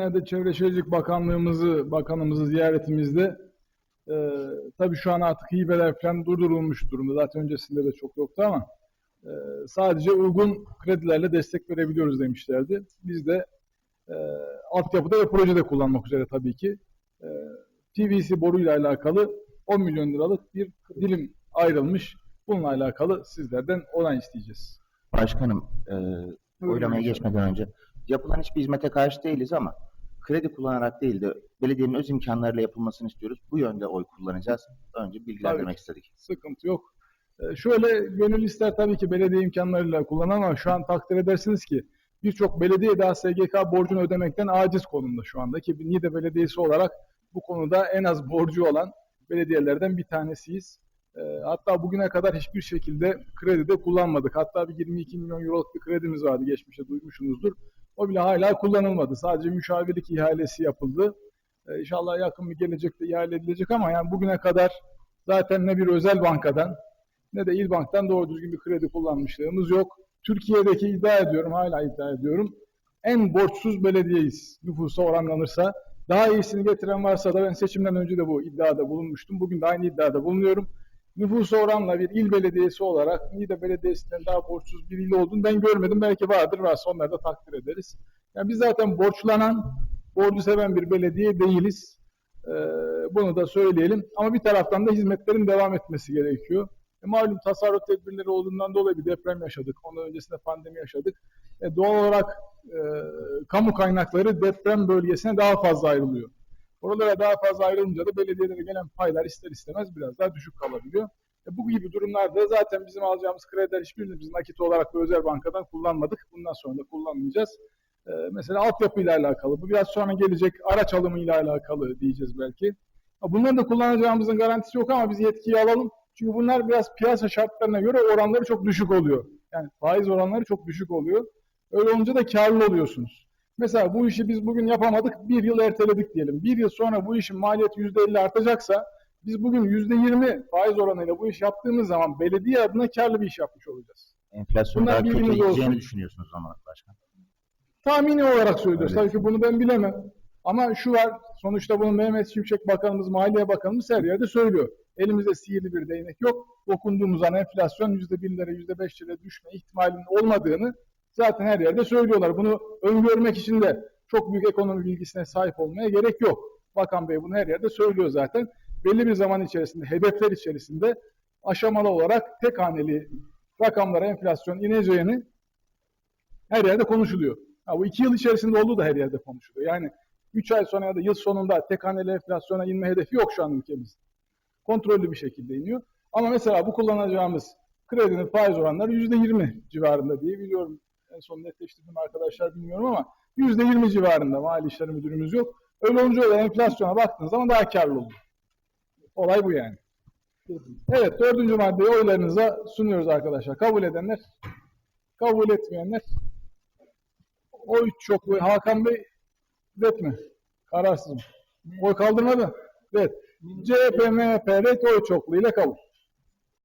geçenlerde Çevre Şehircilik Bakanlığımızı, bakanımızı ziyaretimizde e, tabii şu an artık hibeler falan durdurulmuş durumda. Zaten öncesinde de çok yoktu ama e, sadece uygun kredilerle destek verebiliyoruz demişlerdi. Biz de e, altyapıda ve projede kullanmak üzere tabii ki e, PVC boruyla alakalı 10 milyon liralık bir dilim ayrılmış. Bununla alakalı sizlerden onay isteyeceğiz. Başkanım, e, oylamaya geçmeden önce yapılan hiçbir hizmete karşı değiliz ama kredi kullanarak değil de belediyenin öz imkanlarıyla yapılmasını istiyoruz. Bu yönde oy kullanacağız. Önce bilgilendirmek Tabii istedik. sıkıntı yok. Ee, şöyle gönül ister tabii ki belediye imkanlarıyla kullanan ama şu an takdir edersiniz ki birçok belediye daha SGK borcunu ödemekten aciz konumda şu anda ki Niğde Belediyesi olarak bu konuda en az borcu olan belediyelerden bir tanesiyiz. Ee, hatta bugüne kadar hiçbir şekilde kredi de kullanmadık. Hatta bir 22 milyon euroluk bir kredimiz vardı geçmişte duymuşsunuzdur. O bile hala kullanılmadı. Sadece müşavirlik ihalesi yapıldı. Ee, inşallah yakın bir gelecekte ihale edilecek ama yani bugüne kadar zaten ne bir özel bankadan ne de İl Bank'tan doğru düzgün bir kredi kullanmışlığımız yok. Türkiye'deki iddia ediyorum, hala iddia ediyorum. En borçsuz belediyeyiz nüfusa oranlanırsa. Daha iyisini getiren varsa da ben seçimden önce de bu iddiada bulunmuştum. Bugün de aynı iddiada bulunuyorum. Nüfusa oranla bir il belediyesi olarak Niğde Belediyesi'nden daha borçsuz bir il olduğunu ben görmedim. Belki vardır, varsa onları da takdir ederiz. Yani biz zaten borçlanan, borcu seven bir belediye değiliz. Ee, bunu da söyleyelim. Ama bir taraftan da hizmetlerin devam etmesi gerekiyor. E, malum tasarruf tedbirleri olduğundan dolayı bir deprem yaşadık. Ondan öncesinde pandemi yaşadık. E, doğal olarak e, kamu kaynakları deprem bölgesine daha fazla ayrılıyor. Oralara daha fazla ayrılınca da belediyelere gelen paylar ister istemez biraz daha düşük kalabiliyor. E, bu gibi durumlarda zaten bizim alacağımız krediler hiçbirini biz nakit olarak da özel bankadan kullanmadık. Bundan sonra da kullanmayacağız. E, mesela altyapıyla alakalı, bu biraz sonra gelecek araç alımıyla alakalı diyeceğiz belki. Bunları da kullanacağımızın garantisi yok ama biz yetkiyi alalım. Çünkü bunlar biraz piyasa şartlarına göre oranları çok düşük oluyor. Yani faiz oranları çok düşük oluyor. Öyle olunca da karlı oluyorsunuz. Mesela bu işi biz bugün yapamadık, bir yıl erteledik diyelim. Bir yıl sonra bu işin maliyeti yüzde elli artacaksa, biz bugün yüzde yirmi faiz oranıyla bu iş yaptığımız zaman belediye adına karlı bir iş yapmış olacağız. Enflasyon Bunlar daha kötü gideceğini düşünüyorsunuz o zaman başkan. Tahmini olarak söylüyoruz. Tabii ki bunu ben bilemem. Ama şu var, sonuçta bunu Mehmet Şimşek Bakanımız, Maliye Bakanımız her yerde söylüyor. Elimizde sihirli bir değnek yok. Dokunduğumuz an enflasyon yüzde birlere, yüzde beşlere düşme ihtimalinin olmadığını zaten her yerde söylüyorlar. Bunu öngörmek için de çok büyük ekonomi bilgisine sahip olmaya gerek yok. Bakan Bey bunu her yerde söylüyor zaten. Belli bir zaman içerisinde, hedefler içerisinde aşamalı olarak tek haneli rakamlara enflasyon ineceğini her yerde konuşuluyor. Ha, bu iki yıl içerisinde olduğu da her yerde konuşuluyor. Yani üç ay sonra ya da yıl sonunda tek haneli enflasyona inme hedefi yok şu an ülkemizde. Kontrollü bir şekilde iniyor. Ama mesela bu kullanacağımız kredinin faiz oranları yüzde yirmi civarında diye biliyorum. En son netleştirdim arkadaşlar bilmiyorum ama yüzde yirmi civarında mali işleri müdürümüz yok. Öyle olunca da enflasyona baktığınız zaman daha karlı oluyor. Olay bu yani. Evet dördüncü maddeyi oylarınıza sunuyoruz arkadaşlar. Kabul edenler, kabul etmeyenler Oy çokluğu Hakan Bey red mi? Kararsızım. Oy kaldırmadı. Red. CHP, MHP red oy çokluğuyla kabul.